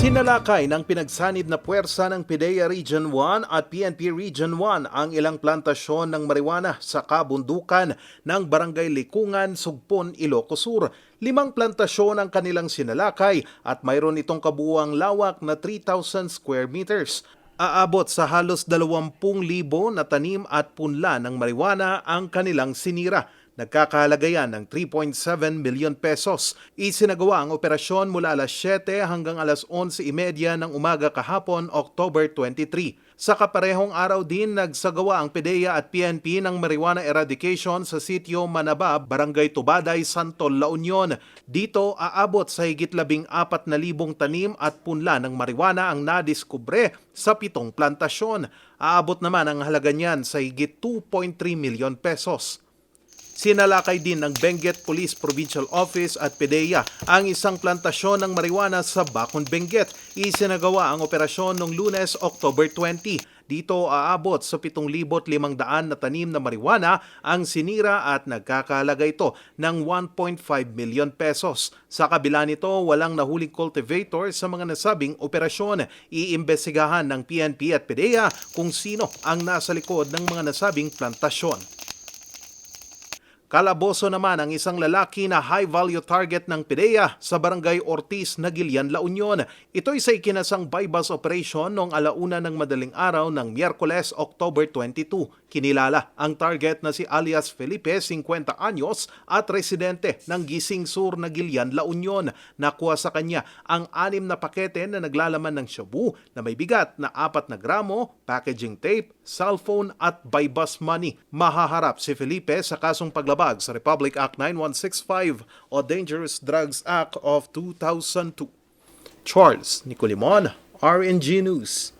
Sinalakay ng pinagsanib na puwersa ng PIDEA Region 1 at PNP Region 1 ang ilang plantasyon ng marijuana sa kabundukan ng Barangay Likungan, Sugpon, Ilocos Sur. Limang plantasyon ang kanilang sinalakay at mayroon itong kabuuang lawak na 3,000 square meters. Aabot sa halos 20,000 na tanim at punla ng marijuana ang kanilang sinira. Nagkakahalaga ng 3.7 million pesos. Isinagawa ang operasyon mula alas 7 hanggang alas 11.30 ng umaga kahapon, October 23. Sa kaparehong araw din, nagsagawa ang PDEA at PNP ng marijuana eradication sa sitio Manabab, Barangay Tubaday, Santol, La Union. Dito, aabot sa higit labing apat na libong tanim at punla ng marijuana ang nadiskubre sa pitong plantasyon. Aabot naman ang halaga niyan sa higit 2.3 million pesos. Sinalakay din ng Benguet Police Provincial Office at PDEA ang isang plantasyon ng marijuana sa Bacon, Benguet. Isinagawa ang operasyon noong lunes, October 20. Dito aabot sa 7,500 na tanim na marijuana ang sinira at nagkakalaga ito ng 1.5 million pesos. Sa kabila nito, walang nahuling cultivator sa mga nasabing operasyon. Iimbestigahan ng PNP at PDEA kung sino ang nasa likod ng mga nasabing plantasyon. Kalaboso naman ang isang lalaki na high-value target ng PIDEA sa barangay Ortiz, Nagilian, La Union. Ito'y sa ikinasang bypass operation noong alauna ng madaling araw ng Miyerkules, October 22. Kinilala ang target na si alias Felipe, 50 anyos, at residente ng Gising Sur, Nagilian, La Union. Nakuha sa kanya ang anim na pakete na naglalaman ng shabu na may bigat na 4 na gramo, packaging tape, cellphone at bypass money. Mahaharap si Felipe sa kasong paglabag sa Republic Act 9165 o Dangerous Drugs Act of 2002. Charles Nicolimon, RNG News.